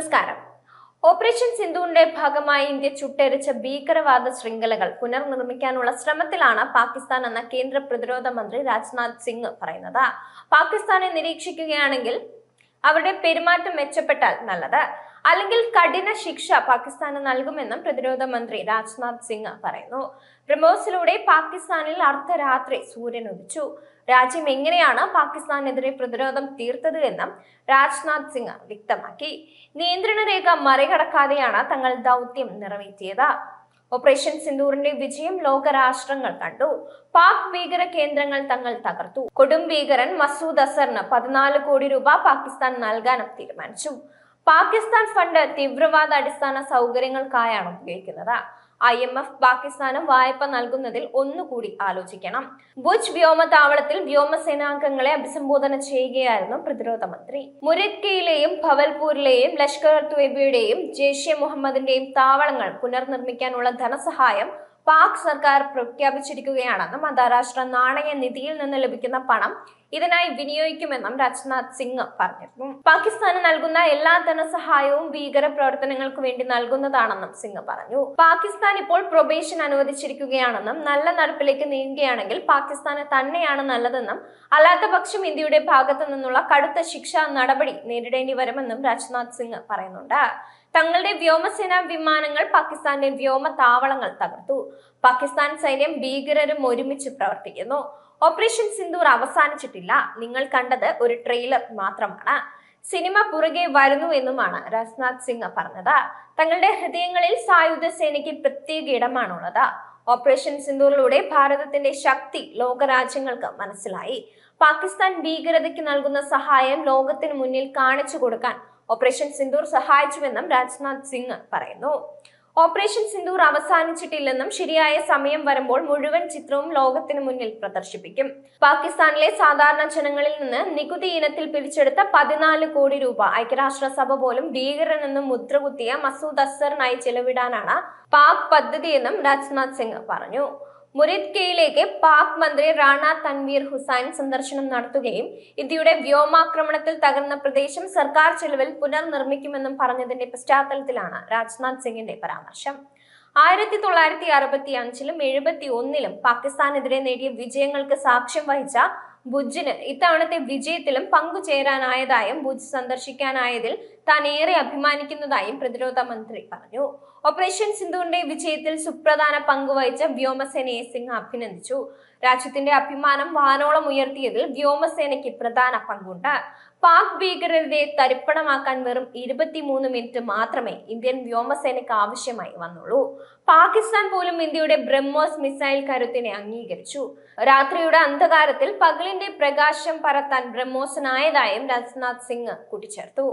നമസ്കാരം. ഓപ്പറേഷൻ സിന്ധുവിന്റെ ഭാഗമായി ഇന്ത്യ ചുട്ടരിച്ച ഭീകരവാദ ശൃംഖലകൾ പുനർനിർമ്മിക്കാനുള്ള ശ്രമത്തിലാണ് പാകിസ്ഥാൻ എന്ന കേന്ദ്ര പ്രതിരോധ മന്ത്രി രാജ്നാഥ് സിംഗ് പറയുന്നത്. പാകിസ്ഥാനെ നിരീക്ഷിക്കുകയാണെങ്കിൽ അവരുടെ പെരുമാറ്റം മെച്ചപ്പെട്ടാൽ നല്ലത്. അല്ലെങ്കിൽ കഠിന ശിക്ഷ പാകിസ്ഥാന് നൽകുമെന്നും പ്രതിരോധ മന്ത്രി രാജ്നാഥ് സിംഗ് പറയുന്നു. പ്രമോസിലൂടെ പാകിസ്ഥാനിൽ അർദ്ധരാത്രി സൂര്യൻ ഉദിച്ചു. രാജ്യം എങ്ങനെയാണ് പാകിസ്ഥാനെതിരെ പ്രതിരോധം തീർത്തത് എന്നും രാജ്നാഥ് സിംഗ് വ്യക്തമാക്കി. നിയന്ത്രണ രേഖ മറികടക്കാതെയാണ് തങ്ങൾ ദൗത്യം നിറവേറ്റിയത്. ഓപ്പറേഷൻ സിന്ദൂറിന്റെ വിജയം ലോകരാഷ്ട്രങ്ങൾ കണ്ടു. പാക് ഭീകര കേന്ദ്രങ്ങൾ തങ്ങൾ തകർത്തു. കൊടും ഭീകരൻ മസൂദ് അസറിന് പതിനാല് കോടി രൂപ പാകിസ്ഥാൻ നൽകാനും തീരുമാനിച്ചു. പാകിസ്ഥാൻ ഫണ്ട് തീവ്രവാദ അടിസ്ഥാന സൗകര്യങ്ങൾക്കായാണ് ഉപയോഗിക്കുന്നത്. ഐ എം എഫ് പാകിസ്ഥാന് വായ്പ നൽകുന്നതിൽ ഒന്നുകൂടി ആലോചിക്കണം. ഭുജ് വ്യോമതാവളത്തിൽ വ്യോമസേനാംഗങ്ങളെ അഭിസംബോധന ചെയ്യുകയായിരുന്നു പ്രതിരോധ മന്ത്രി. മുരിദ്കയിലെയും ഭവൽപൂരിലെയും ലഷ്കർ ത്വയ്ബയുടെയും ജെയ്ഷെ മുഹമ്മദിന്റെയും താവളങ്ങൾ പുനർനിർമ്മിക്കാനുള്ള ധനസഹായം പാക് സർക്കാർ പ്രഖ്യാപിച്ചിരിക്കുകയാണെന്നും അന്താരാഷ്ട്ര നാണയ നിധിയിൽ നിന്ന് ലഭിക്കുന്ന പണം ഇതിനായി വിനിയോഗിക്കുമെന്നും രാജ്നാഥ് സിംഗ് പറഞ്ഞിരുന്നു. പാകിസ്ഥാന് നൽകുന്ന എല്ലാ ധനസഹായവും ഭീകര പ്രവർത്തനങ്ങൾക്ക് വേണ്ടി നൽകുന്നതാണെന്നും സിംഗ് പറഞ്ഞു. പാകിസ്ഥാൻ ഇപ്പോൾ പ്രൊബേഷൻ അനുവദിച്ചിരിക്കുകയാണെന്നും നല്ല നടപ്പിലേക്ക് നീങ്ങുകയാണെങ്കിൽ പാകിസ്ഥാന് തന്നെയാണ് നല്ലതെന്നും അല്ലാത്ത പക്ഷം ഇന്ത്യയുടെ ഭാഗത്തു നിന്നുള്ള കടുത്ത ശിക്ഷാ നടപടി നേരിടേണ്ടി വരുമെന്നും രാജ്നാഥ് സിംഗ് പറയുന്നുണ്ട്. തങ്ങളുടെ വ്യോമസേനാ വിമാനങ്ങൾ പാകിസ്ഥാന്റെ വ്യോമ താവളങ്ങൾ തകർത്തു. പാകിസ്ഥാൻ സൈന്യം ഭീകരരും ഒരുമിച്ച് പ്രവർത്തിക്കുന്നു. ഓപ്പറേഷൻ സിന്ദൂർ അവസാനിച്ചിട്ടില്ല. നിങ്ങൾ കണ്ടത് ഒരു ട്രെയിലർ മാത്രമാണ്. സിനിമ പുറകെ വരുന്നു എന്നുമാണ് രാജ്നാഥ് സിംഗ് പറഞ്ഞത്. തങ്ങളുടെ ഹൃദയങ്ങളിൽ സായുധ സേനയ്ക്ക് പ്രത്യേക ഇടമാണുള്ളത്. ഓപ്പറേഷൻ സിന്ദൂറിലൂടെ ഭാരതത്തിന്റെ ശക്തി ലോകരാജ്യങ്ങൾക്ക് മനസ്സിലായി. പാകിസ്ഥാൻ ഭീകരതയ്ക്ക് നൽകുന്ന സഹായം ലോകത്തിന് മുന്നിൽ കാണിച്ചു കൊടുക്കാൻ ഓപ്പറേഷൻ സിന്ദൂർ സഹായിച്ചുവെന്നും രാജ്നാഥ് സിംഗ് പറയുന്നു. ഓപ്പറേഷൻ സിന്ദൂർ അവസാനിച്ചിട്ടില്ലെന്നും ശരിയായ സമയം വരുമ്പോൾ മുഴുവൻ ചിത്രവും ലോകത്തിന് മുന്നിൽ പ്രദർശിപ്പിക്കും. പാകിസ്ഥാനിലെ സാധാരണ ജനങ്ങളിൽ നിന്ന് നികുതി ഇനത്തിൽ പിരിച്ചെടുത്ത പതിനാല് കോടി രൂപ ഐക്യരാഷ്ട്രസഭ പോലും ഭീകരനെന്ന് മുദ്രകുത്തിയ മസൂദ് അസറിനായി ചെലവിടാനാണ് പാക് പദ്ധതിയെന്നും രാജ്നാഥ് സിംഗ് പറഞ്ഞു. മുരിദ്കയിലേക്ക് പാക് മന്ത്രി റാണ തൻവീർ ഹുസൈൻ സന്ദർശനം നടത്തുകയും ഇന്ത്യയുടെ വ്യോമാക്രമണത്തിൽ തകർന്ന പ്രദേശം സർക്കാർ ചെലവിൽ പുനർനിർമ്മിക്കുമെന്നും പറഞ്ഞതിന്റെ പശ്ചാത്തലത്തിലാണ് രാജ്നാഥ് സിംഗിന്റെ പരാമർശം. ആയിരത്തി തൊള്ളായിരത്തി അറുപത്തി അഞ്ചിലും എഴുപത്തി ഒന്നിലും പാകിസ്ഥാനെതിരെ നേടിയ വിജയങ്ങൾക്ക് സാക്ഷ്യം വഹിച്ച ഭുജിന് ഇത്തവണത്തെ വിജയത്തിലും പങ്കുചേരാനായതായും ബുജ് സന്ദർശിക്കാനായതിൽ താൻ ഏറെ അഭിമാനിക്കുന്നതായും പ്രതിരോധ മന്ത്രി പറഞ്ഞു. ഓപ്പറേഷൻ സിന്ധുവിന്റെ വിജയത്തിൽ സുപ്രധാന പങ്കുവഹിച്ച വ്യോമസേനയെ സിംഗ് അഭിനന്ദിച്ചു. രാജ്യത്തിന്റെ അഭിമാനം വാനോളം ഉയർത്തിയതിൽ വ്യോമസേനയ്ക്ക് പ്രധാന പങ്കുണ്ട്. പാക് ഭീകരരെ തരിപ്പണമാക്കാൻ വെറും ഇരുപത്തിമൂന്ന് മിനിറ്റ് മാത്രമേ ഇന്ത്യൻ വ്യോമസേനയ്ക്ക് ആവശ്യമായി വന്നുള്ളൂ. പാകിസ്ഥാൻ പോലും ഇന്ത്യയുടെ ബ്രഹ്മോസ് മിസൈൽ കരുത്തിനെ അംഗീകരിച്ചു. രാത്രിയുടെ അന്ധകാരത്തിൽ പകലിന്റെ പ്രകാശം പരത്താൻ ബ്രഹ്മോസനായതായും രാജ്നാഥ് സിംഗ് കൂട്ടിച്ചേർത്തു.